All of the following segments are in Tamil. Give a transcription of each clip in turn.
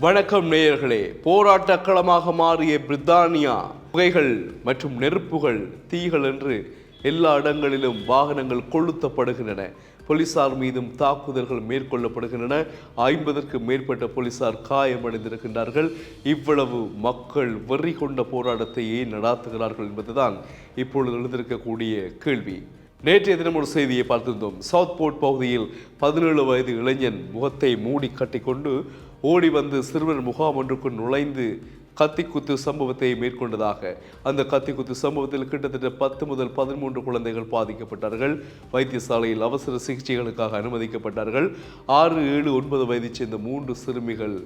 வணக்கம் நேயர்களே. போராட்ட களமாக மாறிய பிரித்தானியா புகைகள் மற்றும் நெருப்புகள் தீகள் என்று எல்லா இடங்களிலும் வாகனங்கள் கொளுத்தப்படுகின்றன. போலீசார் மீதும் தாக்குதல்கள் மேற்கொள்ளப்படுகின்றன. ஐம்பதற்கு மேற்பட்ட போலீசார் காயமடைந்திருக்கின்றார்கள். இவ்வளவு மக்கள் வெறி கொண்ட போராட்டத்தை ஏன் நடாத்துகிறார்கள் என்பதுதான் இப்பொழுது எழுந்திருக்கக்கூடிய கேள்வி. நேற்றைய தினம் ஒரு செய்தியை பார்த்திருந்தோம். சவுத் போர்ட் பகுதியில் பதினேழு வயது இளைஞன் முகத்தை மூடி கட்டிக்கொண்டு ஓடி வந்து சிறுவர் முகாம் ஒன்றுக்குள் நுழைந்து கத்திக்குத்து சம்பவத்தை மேற்கொண்டதாக. அந்த கத்திக்குத்து சம்பவத்தில் கிட்டத்தட்ட பத்து முதல் பதிமூன்று குழந்தைகள் பாதிக்கப்பட்டார்கள். வைத்தியசாலையில் அவசர சிகிச்சைகளுக்காக அனுமதிக்கப்பட்டார்கள். ஆறு ஏழு ஒன்பது வயதைச் சேர்ந்த மூன்று சிறுமிகள்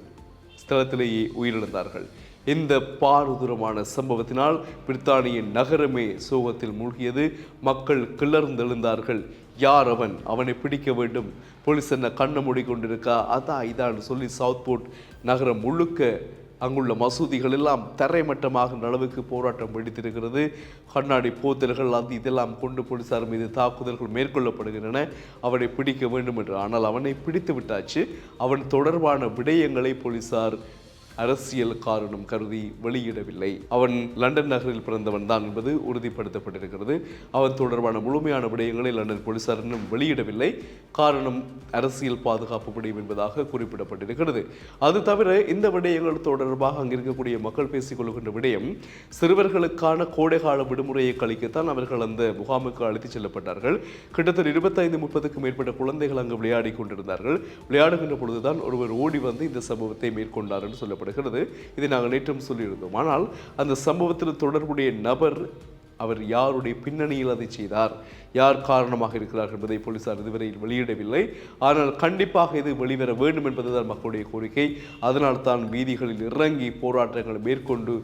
ஸ்தலத்திலேயே உயிரிழந்தார்கள். இந்த பாரதூரமான சம்பவத்தினால் பிரித்தானிய நகரமே சோகத்தில் மூழ்கியது. மக்கள் கிளர்ந்தெழுந்தார்கள். யார் அவன்? அவனை பிடிக்க வேண்டும். போலீஸ் என்ன கண்ணை மூடிக்கொண்டிருக்கா? அதான் இதான் சொல்லி சவுத்போர்ட் நகரம் முழுக்க அங்குள்ள மசூதிகள் எல்லாம் தரைமட்டமாகின்ற அளவுக்கு போராட்டம் வெடித்திருக்கிறது. கண்ணாடி போத்தல்கள் அது இதெல்லாம் கொண்டு போலீசார் மீது தாக்குதல்கள் மேற்கொள்ளப்படுகின்றன. அவனை பிடிக்க வேண்டும் என்று. ஆனால் அவனை பிடித்து விட்டாச்சு. அவன் தொடர்பான விடயங்களை போலீசார் அரசியல் காரணம் கருதி வெளியிடவில்லை. அவன் லண்டன் நகரில் பிறந்தவன் தான் என்பது உறுதிப்படுத்தப்பட்டிருக்கிறது. அவன் தொடர்பான முழுமையான விடயங்களை லண்டன் போலீசார் இன்னும் வெளியிடவில்லை. காரணம் அரசியல் பாதுகாப்பு விடயம் என்பதாக குறிப்பிடப்பட்டிருக்கிறது. அது தவிர இந்த விடயங்கள் தொடர்பாக அங்கு இருக்கக்கூடிய மக்கள் பேசிக் கொள்கின்ற விடயம் சிறுவர்களுக்கான கோடைகால விடுமுறையை கழிக்கத்தான் அவர்கள் அந்த முகாமுக்கு அழைத்துச் செல்லப்பட்டார்கள். கிட்டத்தட்ட இருபத்தைந்து முப்பதுக்கும் மேற்பட்ட குழந்தைகள் அங்கு விளையாடி கொண்டிருந்தார்கள். விளையாடுகின்ற பொழுதுதான் ஒருவர் ஓடி வந்து இந்த சம்பவத்தை மேற்கொண்டார் என்று கூறப்படுகிறது இதை நாங்கள் நேற்றும் சொல்லியிருந்தோம். ஆனால் அந்த சம்பவத்தில் தொடர்புடைய நபர் அவர் யாருடைய பின்னணியில் அதை செய்தார்? யார் காரணமாக இருக்கிறார் என்பதை போலீசார் இதுவரையில் வெளியிடவில்லை. ஆனால் கண்டிப்பாக இது வெளிவர வேண்டும் என்பதுதான் மக்களுடைய கோரிக்கை. அதனால் தான் வீதிகளில் இறங்கி போராட்டங்களை மேற்கொண்டு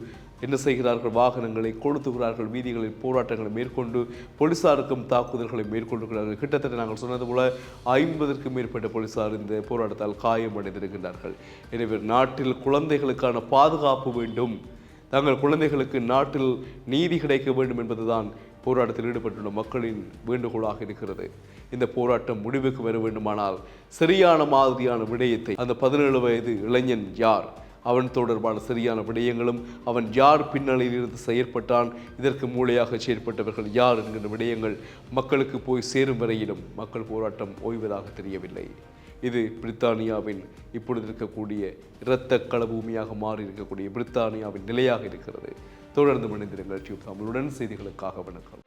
என்ன செய்கிறார்கள்? வாகனங்களை கொளுத்துகிறார்கள். வீதிகளில் போராட்டங்களை மேற்கொண்டு போலீசாருக்கும் தாக்குதல்களை மேற்கொண்டிருக்கிறார்கள் கிட்டத்தட்ட நாங்கள் சொன்னது போல ஐம்பதற்கும் மேற்பட்ட போலீசார் இந்த போராட்டத்தால் காயமடைந்திருக்கின்றார்கள் எனவே நாட்டில் குழந்தைகளுக்கான பாதுகாப்பு வேண்டும். தங்கள் குழந்தைகளுக்கு நாட்டில் நீதி கிடைக்க வேண்டும் என்பதுதான் போராட்டத்தில் ஈடுபட்டுள்ள மக்களின் வேண்டுகோளாக இருக்கிறது. இந்த போராட்டம் முடிவுக்கு வர வேண்டுமானால் சரியான மாதிரியான விடயத்தை அந்த பதினேழு வயது இளைஞன் யார்? அவன் தொடர்பான சரியான விடயங்களும் அவன் யார் பின்னணியில் இருந்து செயற்பட்டான் இதற்கு மூளையாக செயற்பட்டவர்கள் யார் என்கின்ற விடயங்கள் மக்களுக்கு போய் சேரும் வரையிலும் மக்கள் போராட்டம் ஓய்வதாக தெரியவில்லை. இது பிரித்தானியாவின் இப்பொழுது இருக்கக்கூடிய இரத்த களபூமியாக மாறி இருக்கக்கூடிய பிரித்தானியாவின் நிலையாக இருக்கிறது. தொடர்ந்து மனிதர்கள் டியூப் தமிழுடன் செய்திகளுக்காக வணக்கம்.